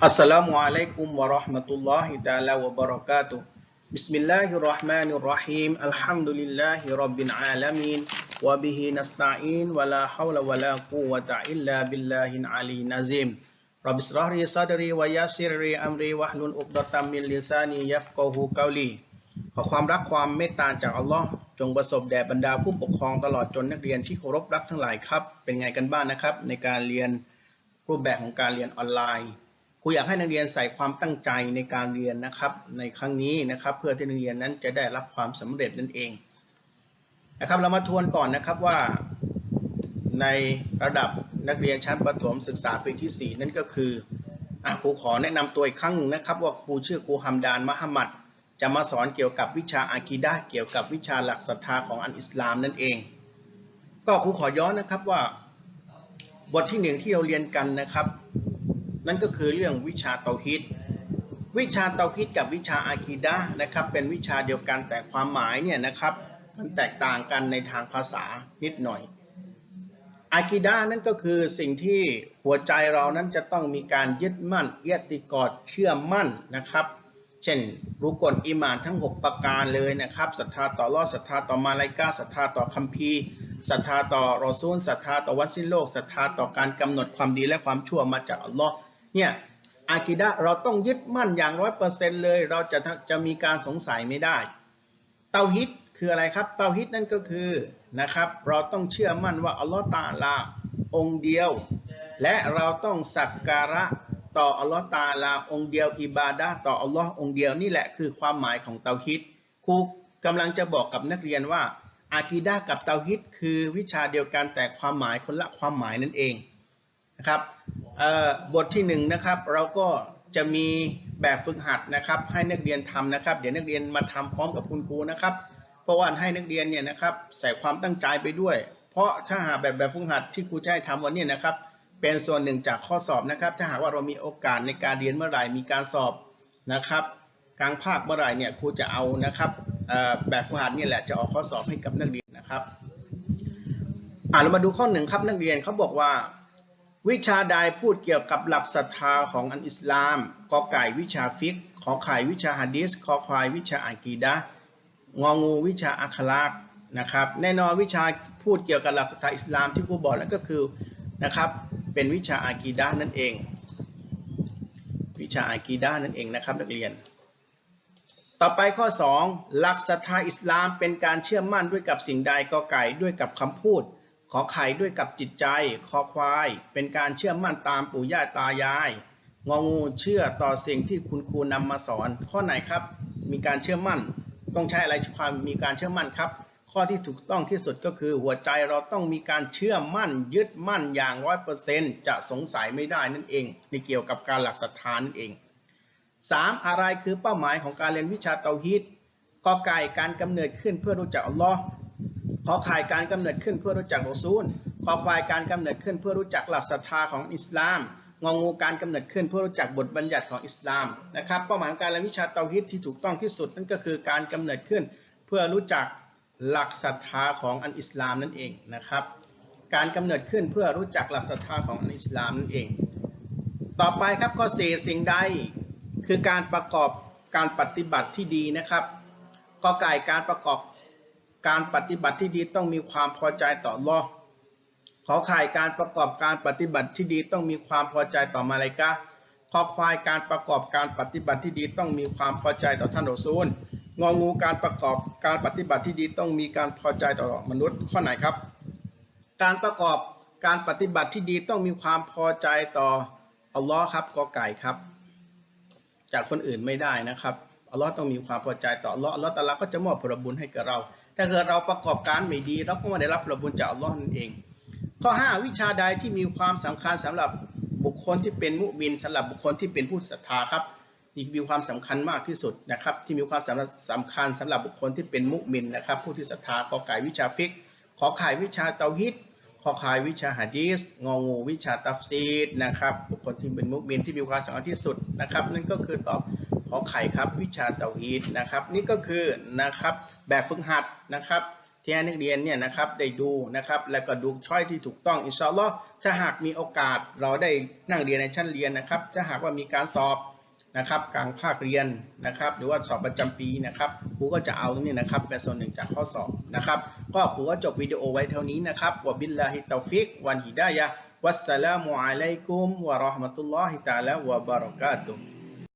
Assalamualaikum warahmatullahi taala wabarakatuh. Bismillahirrahmanirrahim. Alhamdulillahi rabbil alamin. Wa bihi nasta'in wa la hawla wa la quwwata illa billahin ali nazim. Rabbi israh li sadri wa yassir li amri wahlul 'uqdatam min lisani yafqahu qawli. ขอความรักความเมตตาจากอัลลอฮ์จงประสบแด่บรรดาผู้ปกครองตลอดจนนักเรียนที่เคารพรักทั้งหลายครับ เป็นไงกันบ้างนะครับ ในการเรียนรูปแบบของการเรียนออนไลน์ ครูอยากให้นักเรียนใส่ความตั้งใจในการเรียนนะครับในครั้งนี้นะครับ เพื่อที่นักเรียนนั้นจะได้รับความสำเร็จนั่นเองนะครับเรามาทวนก่อนนะครับว่าในระดับนักเรียนชั้นประถมศึกษาปีที่ 4 นั่นก็คืออครูขอแนะนำตัวอีกครั้งหนึ่งนะครับ ว่าครูชื่อครูฮัมดานมะฮัมมัดจะมาสอนเกี่ยวกับวิชาอากีดะเกี่ยวกับวิชาหลักศรัทธาของอันอิสลามนั่นเอง ก็ครูขอย้อนนะครับว่า บทที่หนึ่งที่เราเรียนกันนะครับ นั่นก็คือเรื่องวิชาเตาฮิดวิชาเตาฮิดกับวิชาอากีดะนะครับเป็นวิชาเดียวกันแต่ความหมายเนี่ยนะครับมันแตกต่างกันในทางภาษานิดหน่อยอากีดะนั่นก็คือสิ่งที่หัวใจเรานั้นจะต้องมีการยึดมั่นเอียติกอดเชื่อมั่นนะครับ เช่นรู้กลอิมานทั้ง 6 ประการเลยนะครับศรัทธาต่อรอดศรัทธาต่อมาลายกาศรัทธาต่อคัมภีร์ศรัทธาต่อรอซูลศรัทธาต่อวัดสิ้นโลกศรัทธาต่อการกำหนดความดีและความชั่วมาจากอัลลอฮ์ เนี่ยอากีดะเราต้องยึดมั่นอย่างร้อยเปอร์เซ็นต์เลย เราจะจะมีการสงสัยไม่ได้ เตาฮิดคืออะไรครับ เตาฮิดนั่นก็คือนะครับ เราต้องเชื่อมั่นว่าอัลลอฮ์ตาลาองเดียว และเราต้องสักการะต่ออัลลอฮ์ตาลาองเดียวอิบาดะต่ออัลลอฮ์องเดียวนี่แหละคือความหมายของเตาฮิดครูกำลังจะบอกกับนักเรียนว่าอากีดะกับเตาฮิดคือวิชาเดียวกันแต่ความหมายคนละความหมายนั่นเองนะครับ บทที่หนึ่งนะครับเราก็จะมีแบบฝึกหัดนะครับ ให้นักเรียนทำนะครับ เดี๋ยวนักเรียนมาทำพร้อมกับคุณครูนะครับ เพราะว่าให้นักเรียนเนี่ยนะครับใส่ความตั้งใจไปด้วย เพราะถ้าหาแบบแบบฝึกหัดที่ครูจะให้ทำวันนี้นะครับ เป็นส่วนหนึ่งจากข้อสอบนะครับ ถ้าหากว่าเรามีโอกาสในการเรียนเมื่อไหร่มีการสอบนะครับ กลางภาคเมื่อไหร่เนี่ยครูจะเอานะครับแบบฝึกหัดนี่แหละจะออกข้อสอบให้กับนักเรียนนะครับอ่าเรามาดูข้อหนึ่งครับนักเรียนเขาบอกว่า วิชาใดพูดเกี่ยวกับหลักศรัทธาของอันอิสลามกอไก่วิชาฟิกขอไข่วิชาฮะดีษขอควายวิชาอากีดะงองูวิชาอัคลากนะครับ แน่นอนวิชาพูดเกี่ยวกับหลักศรัทธาอิสลามที่ครูบอกแล้วก็คือนะครับเป็นวิชาอากีดะนั่นเอง วิชาอากีดะนั่นเองนะครับนักเรียน ต่อไปข้อ 2 หลักศรัทธาอิสลามเป็นการเชื่อมั่นด้วยกับสิ่งใดกอไก่ด้วยกับคำพูด ขอไข่ด้วยกับจิตใจ คอควาย เป็นการเชื่อมั่นตามปู่ย่าตายาย งองูเชื่อต่อสิ่งที่คุณครูนำมาสอน ข้อไหนครับ มีการเชื่อมั่น ต้องใช้อะไรความมีการเชื่อมั่นครับ ข้อที่ถูกต้องที่สุดก็คือหัวใจเราต้องมีการเชื่อมั่น ยึดมั่นอย่างร้อยเปอร์เซนต์จะสงสัยไม่ได้นั่นเองในเกี่ยวกับการหลักศรัทธานั่นเอง 3. อะไรคือเป้าหมายของการเรียนวิชาเตาฮีดกอไก่การกำเนิดขึ้นเพื่อรู้จักอัลลอฮ์ ขอข่ายการกำเนิดขึ้นเพื่อรู้จักรอซูลขอควายการกำเนิดขึ้นเพื่อรู้จักหลักศรัทธาของอิสลามงองูการกำเนิดขึ้นเพื่อรู้จักบทบัญญัติของอิสลามนะครับเป้าหมายของการเรียนวิชาเตาฮีดที่ถูกต้องที่สุดนั่นก็คือการกำเนิดขึ้นเพื่อรู้จักหลักศรัทธาของอันอิสลามนั่นเองนะครับ การกำเนิดขึ้นเพื่อรู้จักหลักศรัทธาของอันอิสลามนั่นเอง ต่อไปครับข้อสี่สิ่งใดคือการประกอบการปฏิบัติที่ดีนะครับกอไก่การประกอบ การปฏิบัติที่ดีต้องมีความพอใจต่อลอขอไข่การประกอบการปฏิบัติที่ดีต้องมีความพอใจต่อมาลายกาขอควายการประกอบการปฏิบัติที่ดีต้องมีความพอใจต่อท่านรอซูลงองูการประกอบการปฏิบัติที่ดีต้องมีการพอใจต่อมนุษย์ข้อไหนครับ การประกอบการปฏิบัติที่ดีต้องมีความพอใจต่ออัลลอฮ์ครับกอไก่ครับ จากคนอื่นไม่ได้นะครับอัลลอฮ์ต้องมีความพอใจต่ออัลลอฮ์อัลลอฮ์ตะลาก็จะมอบผลบุญให้กับเรา ถ้าเกิดเราประกอบการไม่ดี เราก็ไม่ได้รับผลบุญจากอัลลอฮ์นั่นเอง ข้อ 5 วิชาใดที่มีความสำคัญสำหรับบุคคลที่เป็นมุมินสำหรับบุคคลที่เป็นผู้ศรัทธาครับนี่มีความสำคัญมากที่สุดนะครับ ที่มีความสำคัญสำหรับบุคคลที่เป็นมุมินนะครับ ผู้ที่ศรัทธาขอไก่วิชาฟิก ขอไข่วิชาเตาฮิดขอไข่วิชาฮะดีสงองูวิชาตัฟซีดนะครับ บุคคลที่เป็นมุมินที่มีความสำคัญที่สุดนะครับ นั่นก็คือตอบ ขอไข่ครับวิชาเตาฮีดนะครับนี่ก็คือนะครับแบบฝึกหัดนะครับที่ให้นักเรียนเนี่ยนะครับได้ดูนะครับแล้วก็ดูช้อยที่ถูกต้องอินชาอัลลอฮ์ถ้าหากมีโอกาสเราได้นั่งเรียนในชั้นเรียนนะครับถ้าหากว่ามีการสอบนะครับกลางภาคเรียนนะครับหรือว่าสอบประจำปีนะครับครูก็จะเอาตรงนี้นะครับเป็นส่วนหนึ่งจากข้อสอบนะครับก็ครูก็จบวิดีโอไว้เท่านี้นะครับวบิลลาฮิตตอฟิกวันฮิดายะวัสสลามุอะลัยกุมวะเราะห์มะตุลลอฮิตะอาลาวะบะเราะกาตุฮ์